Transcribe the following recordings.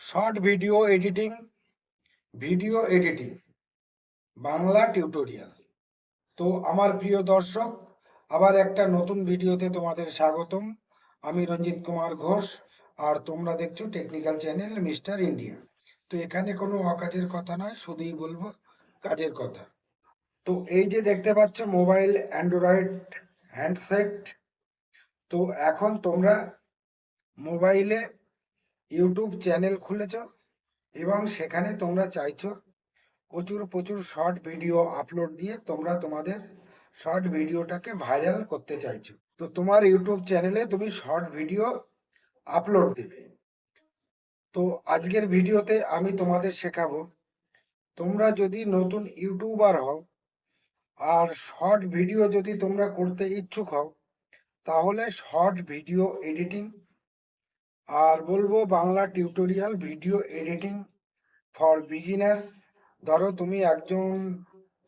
Short video editing video editing, Bangla tutorial. তো আমার প্রিয় দর্শক, আবার একটা নতুন ভিডিওতে তোমাদের স্বাগতম। আমি রঞ্জিত কুমার ঘোষ, আর তোমরা দেখছ টেকনিক্যাল চ্যানেল মিস্টার ইন্ডিয়া। তো এখানে কোনো অকাজের কথা নয়, শুধুই বলব কাজের কথা। তো এই যে দেখতে পাচ্ছ, মোবাইল, অ্যান্ড্রয়েড হ্যান্ডসেট। তো এখন তোমরা মোবাইলে ইউটিউব চ্যানেল খুলেছ এবং সেখানে তোমরা চাইছো প্রচুর প্রচুর শর্ট ভিডিও আপলোড দিয়ে তোমরা তোমাদের শর্ট ভিডিওটাকে ভাইরাল করতে চাইছো। তো তোমার ইউটিউব চ্যানেলে তুমি শর্ট ভিডিও আপলোড দেবে। তো আজকের ভিডিওতে আমি তোমাদের শেখাবো, তোমরা যদি নতুন ইউটিউবার হও আর শর্ট ভিডিও যদি তোমরা করতে ইচ্ছুক হও, তাহলে শর্ট ভিডিও এডিটিং আর বলব Bangla tutorial video editing for beginner ধরো তুমি একজন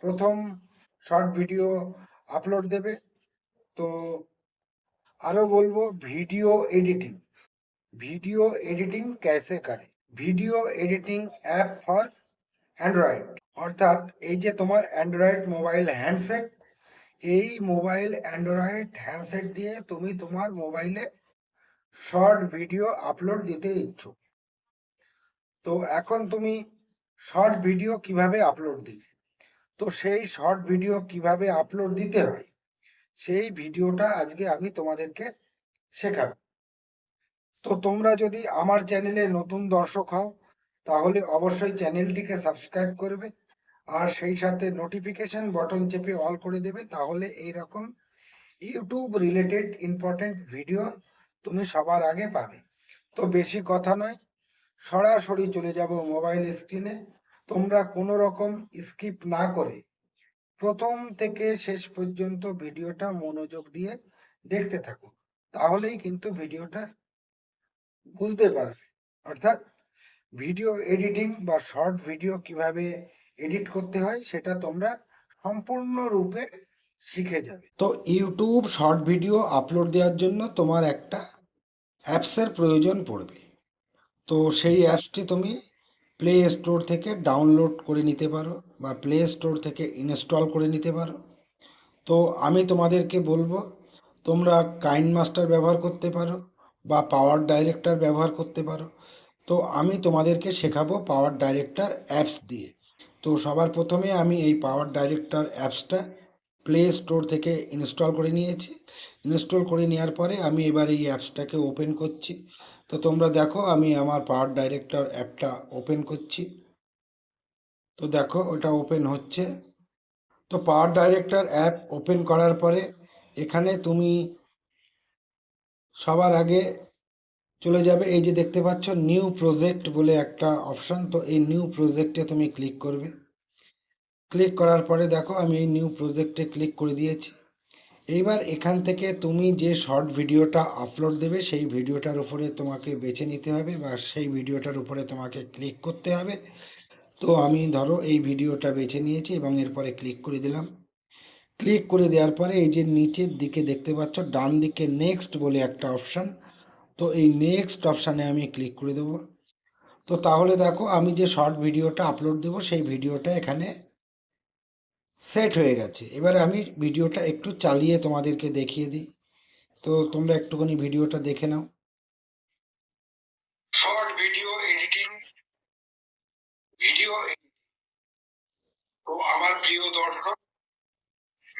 প্রথম শর্ট ভিডিও আপলোড দেবে, তো আরও বলব ভিডিও এডিটিং ভিডিও এডিটিং ক্যাসে করে video editing app for android অর্থাৎ এই যে তোমার অ্যান্ড্রয়েড মোবাইল হ্যান্ডসেট এই মোবাইল অ্যান্ড্রয়েড হ্যান্ডসেট দিয়ে তুমি তোমার মোবাইলে শর্ট ভিডিও আপলোড দিতে ইচ্ছুক। তো এখন তুমি শর্ট ভিডিও কীভাবে আপলোড দিবে? তো সেই শর্ট ভিডিও কীভাবে আপলোড দিতে হয়, সেই ভিডিওটা আজকে আমি তোমাদেরকে শেখাবো। তো তোমরা যদি আমার চ্যানেলে নতুন দর্শক হও, তাহলে অবশ্যই চ্যানেলটিকে সাবস্ক্রাইব করবে আর সেই সাথে নোটিফিকেশন বটন চেপে অল করে দেবে, তাহলে এই রকম ইউটিউব রিলেটেড ইম্পর্টেন্ট ভিডিও তুমি সবার আগে পাবে। তো বেশি কথা নয়, সরাসরি চলে যাব মোবাইল স্ক্রিনে তোমরা কোনো রকম স্কিপ না করে প্রথম থেকে শেষ পর্যন্ত ভিডিওটা মনোযোগ দিয়ে দেখতে থাকো। তাহলেই কিন্তু ভিডিওটা বুঝতে পারবে। অর্থাৎ ভিডিও এডিটিং বা শর্ট ভিডিও কীভাবে এডিট করতে হয়, সেটা তোমরা সম্পূর্ণরূপে শিখে যাবে। তো ইউটিউব শর্ট ভিডিও আপলোড দেওয়ার জন্য তোমার একটা অ্যাপসের প্রয়োজন পড়বে। তো সেই অ্যাপসটি তুমি প্লে স্টোর থেকে ডাউনলোড করে নিতে পারো বা প্লে স্টোর থেকে ইনস্টল করে নিতে পারো। তো আমি তোমাদেরকে বলব, তোমরা কাইন মাস্টার ব্যবহার করতে পারো বা পাওয়ার ডাইরেক্টর ব্যবহার করতে পারো। তো আমি তোমাদেরকে শেখাবো পাওয়ার ডাইরেক্টর অ্যাপস দিয়ে। তো সবার প্রথমে আমি এই পাওয়ার ডাইরেক্টর অ্যাপসটা প্লে স্টোর থেকে ইনস্টল করে নিয়েছি। ইনস্টল করে নেওয়ার পরে আমি এবার এই অ্যাপসটাকে ওপেন করছি। তো তোমরা দেখো আমি আমার পাওয়ার ডাইরেক্টর অ্যাপটা ওপেন করছি। তো দেখো ওটা ওপেন হচ্ছে। তো পাওয়ার ডাইরেক্টর অ্যাপ ওপেন করার পরে এখানে তুমি সবার আগে চলে যাবে। এই যে দেখতে পাচ্ছ নিউ প্রজেক্ট বলে একটা অপশন তো এই নিউ প্রজেক্টে তুমি ক্লিক করবে। ক্লিক করার পরে দেখো আমি এই নিউ প্রজেক্টে ক্লিক করে দিয়েছি। এইবার এখান থেকে তুমি যে শর্ট ভিডিওটা আপলোড দেবে, সেই ভিডিওটার উপরে তোমাকে বেছে নিতে হবে বা সেই ভিডিওটার উপরে তোমাকে ক্লিক করতে হবে। তো আমি ধরো এই ভিডিওটা বেছে নিয়েছি এবং এরপরে ক্লিক করে দিলাম। ক্লিক করে দেওয়ার পরে এই যে নিচের দিকে দেখতে পাচ্ছ, ডান দিকে নেক্সট বলে একটা অপশান তো এই নেক্সট অপশানে আমি ক্লিক করে দেবো। তো তাহলে দেখো আমি যে শর্ট ভিডিওটা আপলোড দেবো, সেই ভিডিওটা এখানে সেট হয়ে গেছে। এবারে আমি ভিডিওটা একটু চালিয়ে তোমাদেরকে দেখিয়ে দিই। তো তোমরা একটুখানি ভিডিওটা দেখে নাও। শর্ট ভিডিও এডিটিং ভিডিও তো আমার প্রিয় দর্শক,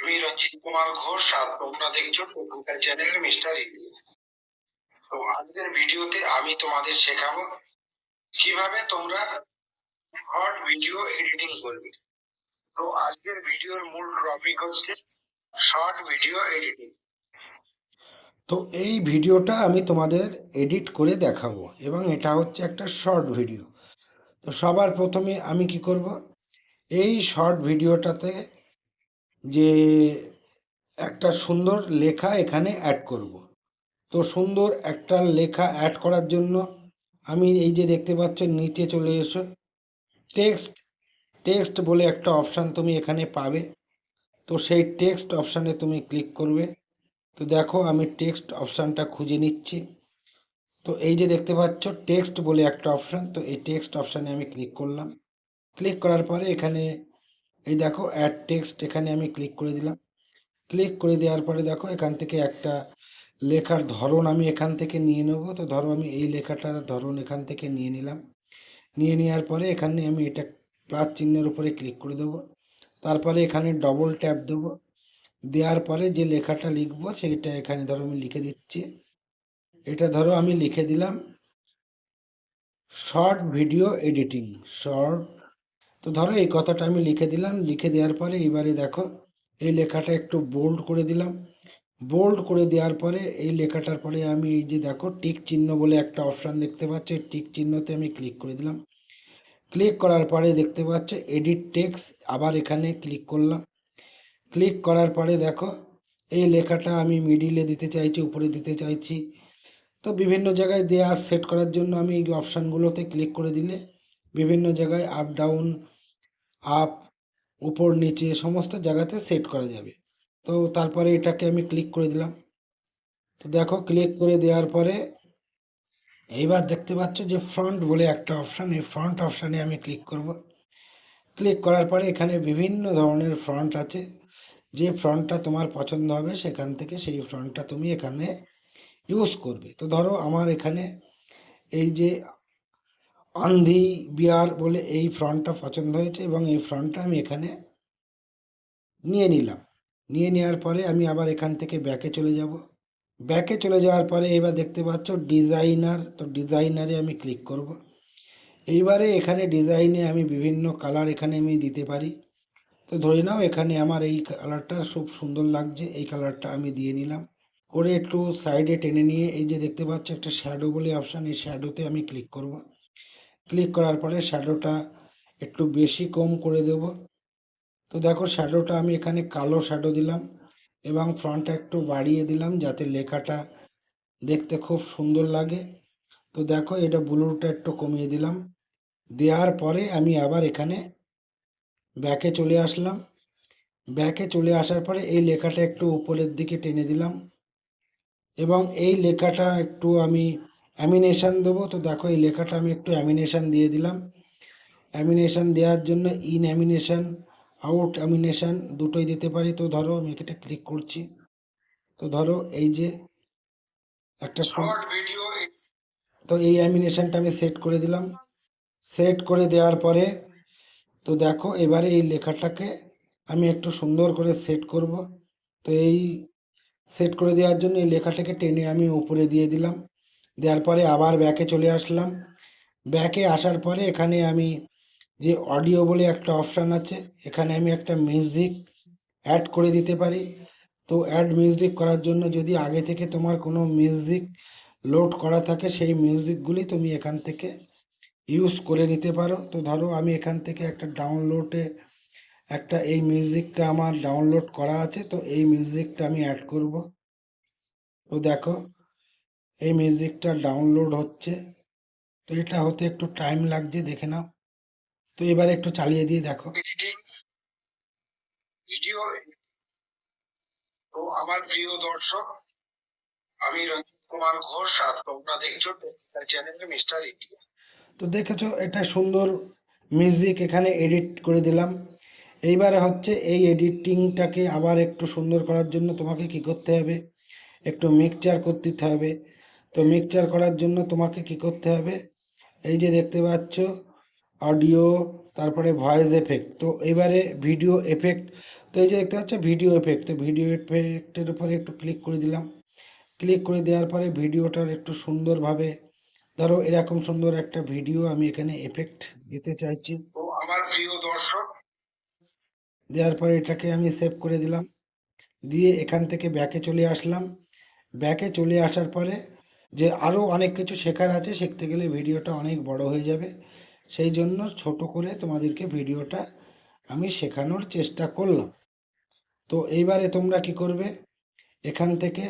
আমি রঞ্জিত কুমার ঘোষ, আর তোমরা দেখছ টেকনিক্যাল চ্যানেল মিস্টার ইন্ডিয়া তো আজকের ভিডিওতে আমি তোমাদের শেখাবো, কীভাবে তোমরা শর্ট ভিডিও এডিটিং করবে। তো আজকের ভিডিওর মূল টপিক হচ্ছে শর্ট ভিডিও এডিটিং তো এই ভিডিওটা আমি তোমাদের এডিট করে দেখাবো এবং এটা হচ্ছে একটা শর্ট ভিডিও তো সবার প্রথমে আমি কি করব? এই শর্ট ভিডিওটাতে যে একটা সুন্দর লেখা এখানে অ্যাড করব। তো সুন্দর একটা লেখা অ্যাড করার জন্য আমি এই যে দেখতে পাচ্ছ, নিচে চলে এসো। টেক্সট টেক্সট বলে একটা অপশান তুমি এখানে পাবে। তো সেই টেক্সট অপশানে তুমি ক্লিক করবে। তো দেখো আমি টেক্সট অপশানটা খুঁজে নিচ্ছি। তো এই যে দেখতে পাচ্ছ, টেক্সট বলে একটা অপশান। তো এই টেক্সট অপশানে আমি ক্লিক করলাম। ক্লিক করার পরে এখানে এই দেখো অ্যাড টেক্সট এখানে আমি ক্লিক করে দিলাম। ক্লিক করে দেওয়ার পরে দেখো এখান থেকে একটা লেখার ধরন আমি এখান থেকে নিয়ে নেব। তো ধরো আমি এই লেখাটার ধরন এখান থেকে নিয়ে নিলাম। নিয়ে নেওয়ার পরে এখানে আমি এটা প্লাস চিহ্নের উপরে ক্লিক করে দেবো। তারপরে এখানে ডবল ট্যাপ দেবো। দেওয়ার পরে যে লেখাটা লিখব সেটা এখানে ধরো আমি লিখে দিচ্ছি। এটা ধরো আমি লিখে দিলাম শর্ট ভিডিও এডিটিং শর্ট তো ধরো এই কথাটা আমি লিখে দিলাম। লিখে দেওয়ার পরে এবারে দেখো এই লেখাটা একটু বোল্ড করে দিলাম। বোল্ড করে দেওয়ার পরে এই লেখাটার পরে আমি এই যে দেখো টিক চিহ্ন বলে একটা অপশান দেখতে পাচ্ছ। টিক চিহ্নতে আমি ক্লিক করে দিলাম। ক্লিক করার পরে দেখতে পাচ্ছ এডিট টেক্স আবার এখানে ক্লিক করলাম। ক্লিক করার পরে দেখো, এই লেখাটা আমি মিডিলে দিতে চাইছি, উপরে দিতে চাইছি। তো বিভিন্ন জায়গায় দেয়া সেট করার জন্য আমি এই অপশানগুলোতে ক্লিক করে দিলে বিভিন্ন জায়গায় আপ ডাউন আপ উপর, নিচে সমস্ত জায়গাতে সেট করা যাবে। তো তারপরে এটাকে আমি ক্লিক করে দিলাম। তো দেখো, ক্লিক করে দেওয়ার পরে এইবার দেখতে পাচ্ছ যে ফ্রন্ট বলে একটা অপশান এই ফ্রন্ট অপশানে আমি ক্লিক করব। ক্লিক করার পরে এখানে বিভিন্ন ধরনের ফ্রন্ট আছে। যে ফ্রন্টটা তোমার পছন্দ হবে, সেখান থেকে সেই ফ্রন্টটা তুমি এখানে ইউজ করবে। তো ধরো আমার এখানে এই যে আন্ধি বিয়ার বলে এই ফ্রন্টটা পছন্দ হয়েছে এবং এই ফ্রন্টটা আমি এখানে নিয়ে নিলাম। নিয়ে নেওয়ার পরে আমি আবার এখান থেকে ব্যাকে চলে যাব। ব্যাকে চলে যাওয়ার পরে এবার দেখতে পাচ্ছ ডিজাইনার। তো ডিজাইনারে আমি ক্লিক করব। এইবারে এখানে ডিজাইনে আমি বিভিন্ন কালার এখানে আমি দিতে পারি। তো ধরে নাও এখানে আমার এই কালারটা খুব সুন্দর লাগছে। এই কালারটা আমি দিয়ে নিলাম। করে একটু সাইডে টেনে নিয়ে এই যে দেখতে পাচ্ছ একটা শ্যাডো বলে অপশান, এই শ্যাডোতে আমি ক্লিক করব। ক্লিক করার পরে শ্যাডোটা একটু বেশি কম করে দেব। তো দেখো শ্যাডোটা আমি এখানে কালো শ্যাডো দিলাম। এবং ফ্রন্টটা একটু বাড়িয়ে দিলাম যাতে লেখাটা দেখতে খুব সুন্দর লাগে। তো দেখো, এটা ব্লুটা একটু কমিয়ে দিলাম। দেওয়ার পরে আমি আবার এখানে ব্যাকে চলে আসলাম। ব্যাকে চলে আসার পরে এই লেখাটা একটু উপরের দিকে টেনে দিলাম। এবং এই লেখাটা একটু আমি অ্যামিনেশান দেবো। তো দেখো, এই লেখাটা আমি একটু অ্যামিনেশান দিয়ে দিলাম। অ্যামিনেশন দেওয়ার জন্য ইন অ্যামিনেশন আউট অ্যামিনেশন দুটোই দিতে পারি। তো ধরো আমি এটা ক্লিক করছি। তো ধরো এই যে একটা শর্ট ভিডিও তো এই অ্যামিনেশনটা আমি সেট করে দিলাম। সেট করে দেওয়ার পরে তো দেখো এবারে এই লেখাটাকে আমি একটু সুন্দর করে সেট করব। তো এই সেট করে দেওয়ার জন্য এই লেখাটাকে টেনে আমি উপরে দিয়ে দিলাম। দেওয়ার পরে আবার ব্যাকে চলে আসলাম। ব্যাকে আসার পরে এখানে আমি যে অডিও বলে একটা অপশান আছে, এখানে আমি একটা মিউজিক অ্যাড করে দিতে পারি। তো অ্যাড মিউজিক করার জন্য যদি আগে থেকে তোমার কোনো মিউজিক লোড করা থাকে, সেই মিউজিকগুলি তুমি এখান থেকে ইউজ করে নিতে পারো। তো ধরো আমি এখান থেকে একটা ডাউনলোডে একটা এই মিউজিকটা আমার ডাউনলোড করা আছে, তো এই মিউজিকটা আমি অ্যাড করব। তো দেখো, এই মিউজিকটা ডাউনলোড হচ্ছে। তো এটা হতে একটু টাইম লাগছে, দেখে নাও। তো এবারে একটু চালিয়ে দিয়ে দেখো। ভিডিও তো আমার প্রিয় দর্শক আমি রঞ্জিত কুমার ঘোষ আর তোমরা দেখছ চ্যানেলে মিস্টার ইন্ডিয়া তো দেখেছ এটা সুন্দর মিউজিক এখানে এডিট করে দিলাম। এইবারে হচ্ছে এই এডিটিংটাকে আবার একটু সুন্দর করার জন্য তোমাকে কি করতে হবে? একটু মিক্সচার করতে হবে। তো মিক্সচার করার জন্য তোমাকে কি করতে হবে? এই যে দেখতে পাচ্ছ অডিও তারপরে ভয়েস এফেক্ট তো এবারে ভিডিও এফেক্ট তো এই যে দেখতে পাচ্ছ ভিডিও এফেক্ট তো ভিডিও এফেক্টের উপরে একটু ক্লিক করে দিলাম। ক্লিক করে দেওয়ার পরে ভিডিওটার একটু সুন্দরভাবে ধরো এরকম সুন্দর একটা ভিডিও আমি এখানে এফেক্ট দিতে চাইছি। তো আমার প্রিয় দর্শক দেওয়ার পরে এটাকে আমি সেভ করে দিলাম। দিয়ে এখান থেকে ব্যাকে চলে আসলাম। ব্যাকে চলে আসার পরে যে আরও অনেক কিছু শেখার আছে শিখতে গেলে ভিডিওটা অনেক বড় হয়ে যাবে। সেই জন্য ছোট করে তোমাদেরকে ভিডিওটা আমি শেখানোর চেষ্টা করলাম। তো এইবারে তোমরা কি করবে? এখান থেকে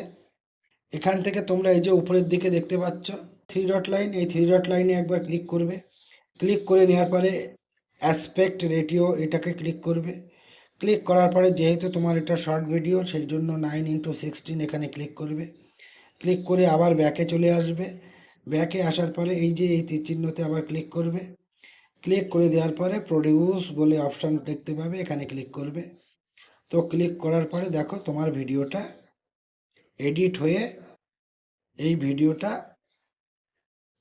এখান থেকে তোমরা এই যে উপরের দিকে দেখতে পাচ্ছ থ্রি ডট লাইন এই থ্রি ডট লাইনে একবার ক্লিক করবে। ক্লিক করে নেওয়ার পরে অ্যাসপেক্ট রেটিও এটাকে ক্লিক করবে। ক্লিক করার পরে যেহেতু তোমার এটা শর্ট ভিডিও সেই জন্য নাইন ইন্টু সিক্সটিন এখানে ক্লিক করবে। ক্লিক করে আবার ব্যাকে চলে আসবে। ব্যাকে আসার পরে এই যে এই তীর চিহ্নতে আবার ক্লিক করবে। ক্লিক করে দেওয়ার পরে প্রডিউস বলে অপশান দেখতে পাবে, এখানে ক্লিক করবে। তো ক্লিক করার পরে দেখো তোমার ভিডিওটা এডিট হয়ে এই ভিডিওটা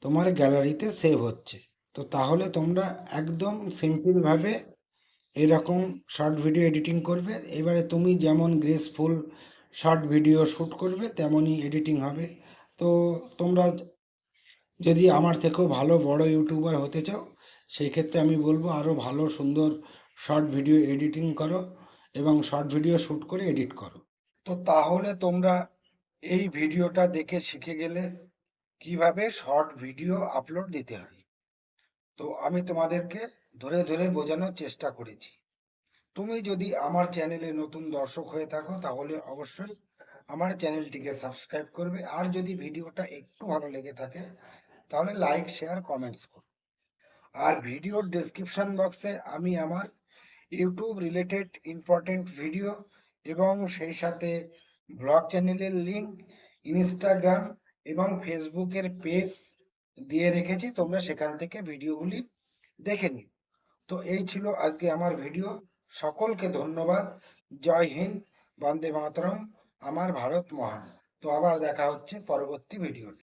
তোমার গ্যালারিতে সেভ হচ্ছে। তো তাহলে তোমরা একদম সিম্পলভাবে এরকম শর্ট ভিডিও এডিটিং করবে। এবারে তুমি যেমন গ্রেসফুল শর্ট ভিডিও শ্যুট করবে, তেমনই এডিটিং হবে। তো তোমরা যদি আমার থেকেও ভালো বড় ইউটিউবার হতে চাও সেই ক্ষেত্রে আমি বলব আরও ভালো, সুন্দর শর্ট ভিডিও এডিটিং করো এবং শর্ট ভিডিও শ্যুট করে এডিট করো। তো তাহলে তোমরা এই ভিডিওটা দেখে শিখে গেলে কীভাবে শর্ট ভিডিও আপলোড দিতে হয়। তো আমি তোমাদেরকে ধরে ধরে বোঝানোর চেষ্টা করেছি। তুমি যদি আমার চ্যানেলে নতুন দর্শক হয়ে থাকো তাহলে অবশ্যই আমার চ্যানেলটিকে সাবস্ক্রাইব করবে। আর যদি ভিডিওটা একটু ভালো লেগে থাকে তাহলে লাইক শেয়ার কমেন্টস করো। আর ভিডিওর ডেসক্রিপশন বক্সে আমি আমার ইউটিউব রিলেটেড ইম্পর্টেন্ট ভিডিও এবং সেই সাথে ব্লগ চ্যানেলের লিঙ্ক ইনস্টাগ্রাম এবং ফেসবুকের পেজ দিয়ে রেখেছি। তোমরা সেখান থেকে ভিডিওগুলি দেখে নিও। তো এই ছিল আজকে আমার ভিডিও সকলকে ধন্যবাদ। জয় হিন্দ। বন্দে মাতরম। আমার ভারত মহান। তো আবার দেখা হচ্ছে পরবর্তী ভিডিওতে